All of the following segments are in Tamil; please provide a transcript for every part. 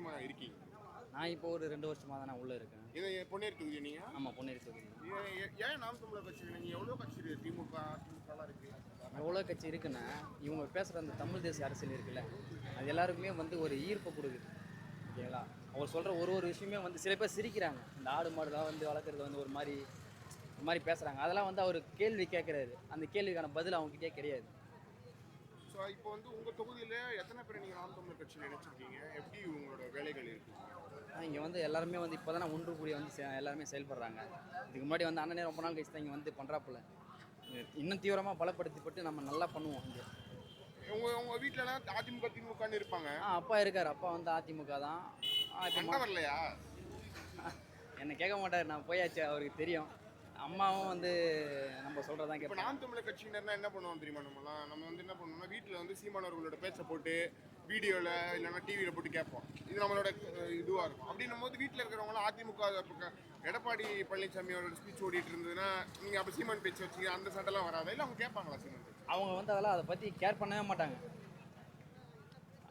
வருஷமா இருக்கீங்க? நான் இப்போ ஒரு ரெண்டு வருஷமாக தான் நான் உள்ளே இருக்கேன். இது பொன்னேரி தொகுதி நீங்க? ஆமாம் பொன்னேரி தொகுதி ஏன் நாம் தமிழர் கட்சி நீங்க எவ்வளோ கட்சி இருக்கு? திமுக திமுகலாம் இருக்கு. எவ்வளோ கட்சி இருக்குன்னா இவங்க பேசுகிற அந்த தமிழ் தேசிய அரசியல் இருக்குல்ல அது எல்லாருக்குமே வந்து ஒரு ஈர்ப்பை கொடுக்குது. ஓகேங்களா? அவர் சொல்கிற ஒரு ஒரு விஷயமே வந்து சில பேர் சிரிக்கிறாங்க. இந்த ஆடு மாடுலாம் வந்து வளர்க்குறது வந்து ஒரு மாதிரி ஒரு மாதிரி பேசுகிறாங்க அதெல்லாம் வந்து அவர் கேள்வி கேட்குறாரு. அந்த கேள்விக்கான பதில் அவங்ககிட்டே கிடையாது. ஸோ இப்போ வந்து உங்க தொகுதியில எத்தனை பேர் நீங்க நாம் கட்சியில் நினைச்சிருக்கீங்க எப்படி உங்களோட வேலைகள் இருக்கு? இங்கே வந்து எல்லாருமே வந்து இப்போ தான் ஒன்று கூடி வந்து எல்லாருமே செயல்படுறாங்க. இதுக்கு முன்னாடி வந்து அண்ணனே ரொம்ப நாள் கழிச்சு தான் இங்கே வந்து பண்ணுறாப்புல இன்னும் தீவிரமாக பலப்படுத்திப்பட்டு நம்ம நல்லா பண்ணுவோம் இங்கே. உங்க உங்க வீட்டுலலாம் அதிமுக திமுகன்னு இருப்பாங்க. ஆ அப்பா இருக்கார். அப்பா வந்து அதிமுக தான். இப்போ வரலையா? என்னை கேட்க மாட்டார். நான் போயாச்சு அவருக்கு தெரியும். அம்மாவும் வந்து நம்ம சொல்கிறதான் இப்போ நாம் தமிழர் கட்சியினர்னா என்ன பண்ணுவோம் தெரியுமா நம்மலாம் நம்ம வந்து என்ன பண்ணுவோம்னா வீட்டில் வந்து சீமானவர்களோட பேச்சை போட்டு வீடியோவில் இல்லைன்னா டிவியில் போட்டு கேட்போம். இது நம்மளோட இதுவா இருக்கும். அப்படின்னும் போது வீட்டில் இருக்கிறவங்களாம் அதிமுக எடப்பாடி பழனிசாமி அவரோட ஸ்பீச் ஓடிட்டு இருந்ததுன்னா நீங்கள் அப்போ சீமான் பேச்சு வச்சு அந்த சண்டைலாம் வராதா? இல்லை அவங்க கேட்பாங்களா சீமான் அவங்க வந்து அதெல்லாம் அதை பற்றி கேர் பண்ணவே மாட்டாங்க.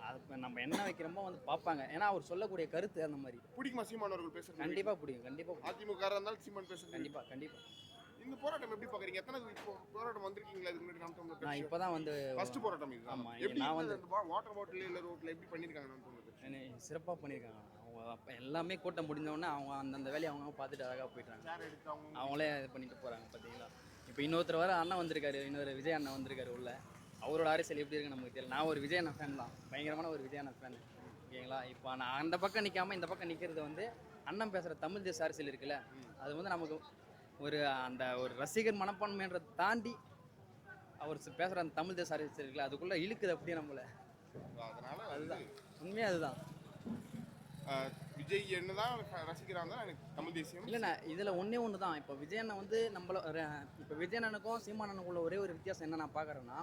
அது இப்ப நம்ம என்ன வைக்கிறோமோ வந்து பார்ப்பாங்க. ஏன்னா அவர் சொல்லக்கூடிய கருத்து அந்த மாதிரி. பிடிக்குமா சீமானவர்கள் பேசுறது? கண்டிப்பாக பிடிக்கும் கண்டிப்பாக அதிமுக இருந்தாலும் சீமான் பேசுறது? கண்டிப்பாக கண்டிப்பாக இந்த போராட்டம் எப்படி பார்க்குறீங்க? எத்தனை இப்போ போராட்டம் வந்திருக்கீங்களா? இதுக்கு முன்னாடி நாம் தமிழர் நான் இப்போ தான் வந்து ஃபர்ஸ்ட் போராட்டம் இது. ஆமா, எப்படி நான் வந்து- வாட்டர் பாட்டில் இல்லை ரோட்டில் எப்படி பண்ணியிருக்காங்க நாம் தமிழர் சிறப்பாக பண்ணியிருக்காங்க. அவங்க எல்லாமே கூட்டம் முடிஞ்ச உடனே அவங்க அந்தந்த வேலையை அவங்க பார்த்துட்டு அழகாக போயிட்டாங்க. அவங்களே இது பண்ணிட்டு போகிறாங்க பார்த்தீங்களா இப்போ இன்னொருத்தர் வர அண்ணன் வந்திருக்காரு இன்னொரு விஜய் அண்ணன் வந்திருக்காரு உள்ள. அவரோட அரசியல் எப்படி இருக்குன்னு நமக்கு தெரியல. நான் ஒரு விஜய் அண்ணன் ஃபேன் தான். பயங்கரமான ஒரு விஜய் அண்ணன் ஃபேன் ஓகேங்களா? இப்போ நான் அந்த பக்கம் நிற்காம இந்த பக்கம் நிற்கிறது வந்து அண்ணன் பேசுகிற தமிழ் தேச அரசியல் இருக்குல்ல? அது வந்து நமக்கு ஒரு அந்த ஒரு ரசிகர் மனப்பான்மைன்றதை தாண்டி அவர் பேசுகிற அந்த தமிழ் தேச அரசியல் இருக்குல்ல அதுக்குள்ளே இழுக்குது அப்படியே நம்மளை. அதனால அதுதான். உண்மையாக அதுதான். விஜய் என்னதான் ரசிக்கிறாங்க எனக்கு தமிழ் தேசியம். இல்லைண்ணா இதில் ஒன்றே ஒன்று தான் இப்போ விஜய் அண்ணன் வந்து நம்மள இப்போ விஜய் அண்ணனுக்கும் சீமான் அண்ணனுக்குள்ள ஒரே ஒரு வித்தியாசம் என்ன நான் பார்க்குறேன்னா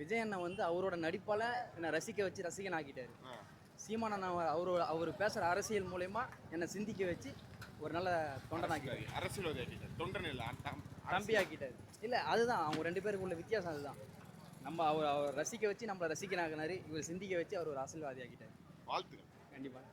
விஜய் அண்ணன் வந்து அவரோட நடிப்பால் என்னை ரசிக்க வச்சு ரசிகன் ஆக்கிட்டாரு. சீமான் அவரோட அவர் பேசுகிற அரசியல் மூலயமா என்னை சிந்திக்க வச்சு ஒரு நல்ல தொண்டன் ஆக்கிட்டாரு. அரசியல்வாதி தொண்டன் இல்லை. தம்பி ஆக்கிட்டாரு. இல்லை அதுதான் அவங்க ரெண்டு பேருக்கு உள்ள வித்தியாசம் அதுதான். நம்ம அவர் அவர் ரசிக்க வச்சு நம்மளை ரசிக்கனாக்குனாரு இவர் சிந்திக்க வச்சு அவர் ஒரு அரசியல்வாதி ஆக்கிட்டாரு. வாழ்த்துக்கள். கண்டிப்பாக